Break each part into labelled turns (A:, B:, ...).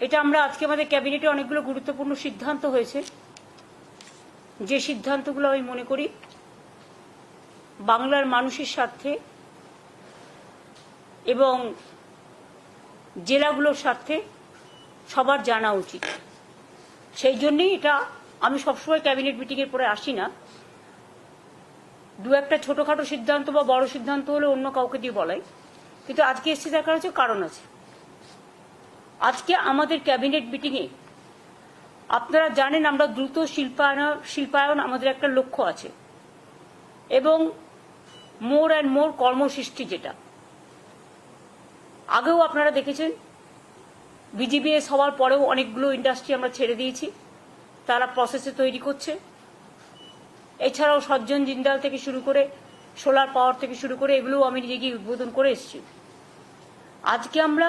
A: এটা আমরা আজকে আমাদের ক্যাবিনেটে অনেকগুলো গুরুত্বপূর্ণ সিদ্ধান্ত হয়েছে। যে সিদ্ধান্তগুলো আমি মনে করি, বাংলার মানুষের স্বার্থে এবং জেলাগুলোর স্বার্থে সবার জানা উচিত। সেই জন্যই এটা আমি সবসময় ক্যাবিনেট মিটিংয়ের পরে আসি না। দু একটা ছোটোখাটো সিদ্ধান্ত বা বড় সিদ্ধান্ত হলে অন্য কাউকে দিয়ে বলাই। কিন্তু আজকে এসেছি দেখার হচ্ছে কারণ আছে। আজকে আমাদের ক্যাবিনেট মিটিংয়ে, আপনারা জানেন আমরা দ্রুত শিল্পায়ন শিল্পায়ন আমাদের একটা লক্ষ্য আছে। এবং মোর অ্যান্ড মোর কর্মসৃষ্টি যেটা। আগেও আপনারা দেখেছেন, বিজিবিএস হওয়ার পরেও অনেকগুলো ইন্ডাস্ট্রি আমরা ছেড়ে দিয়েছি, তারা প্রসেসে তৈরি করছে। এছাড়াও সজ্জন জিন্দাল থেকে শুরু করে সোলার পাওয়ার থেকে শুরু করে এগুলোও আমি নিজে গিয়ে উদ্বোধন করে এসেছি। আজকে আমরা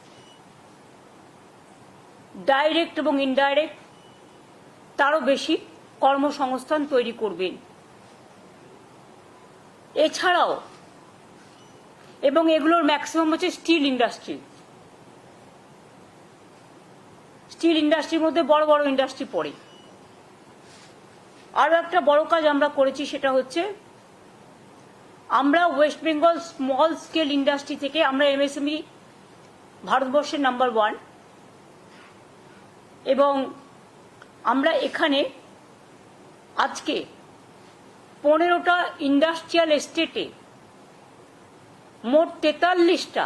A: ডাইরেক্ট এবং ইনডাইরেক্ট তারও বেশি কর্মসংস্থান তৈরি করবেন। এছাড়াও, এবং এগুলোর ম্যাক্সিমাম হচ্ছে স্টিল ইন্ডাস্ট্রি স্টিল ইন্ডাস্ট্রির মধ্যে বড় বড় ইন্ডাস্ট্রি পড়ে। আরও একটা বড় কাজ আমরা করেছি সেটা হচ্ছে, আমরা West Bengal small scale industry থেকে আমরা এমএসএমই ভারতবর্ষের নাম্বার ওয়ান এবং আমরা এখানে আজকে পনেরোটা ইন্ডাস্ট্রিয়াল এস্টেটে মোট তেতাল্লিশটা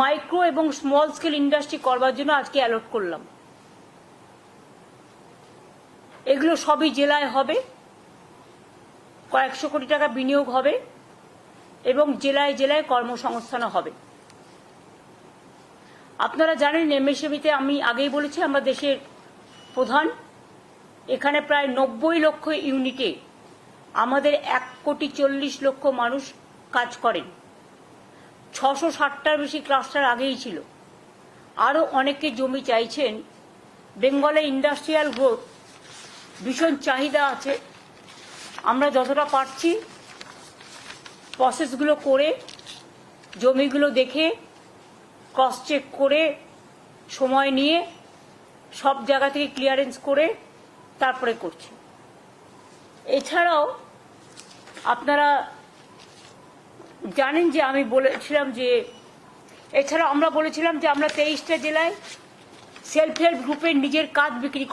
A: মাইক্রো এবং স্মল স্কেল ইন্ডাস্ট্রি করবার জন্য আজকে অ্যালট করলাম। এগুলো সবই জেলায় হবে, কয়েকশো কোটি টাকা বিনিয়োগ হবে এবং জেলায় জেলায় কর্মসংস্থানও হবে। আপনারা জানেন এমএসএমিতে আমি আগেই বলেছি, আমরা দেশের প্রধান। এখানে প্রায় নব্বই লক্ষ ইউনিটে আমাদের এক কোটি চল্লিশ লক্ষ মানুষ কাজ করেন। ছশো ষাটটার বেশি ক্লাস্টার আগেই ছিল। আরও অনেকে জমি চাইছেন। বেঙ্গলে ইন্ডাস্ট্রিয়াল গ্রোথ ভীষণ চাহিদা আছে। আমরা যতটা পারছি প্রসেসগুলো করে, জমিগুলো দেখে ক্রস চেক করে সময় নিয়ে সব জায়গা থেকে ক্লিয়ারেন্স করে তারপরে করছি। এছাড়াও আপনারা জানেন যে আমি বলেছিলাম যে এছাড়া আমরা বলেছিলাম যে আমরা তেইশটা জেলায় সেলফ হেল্প গ্রুপের নিজের কাজ বিক্রি করা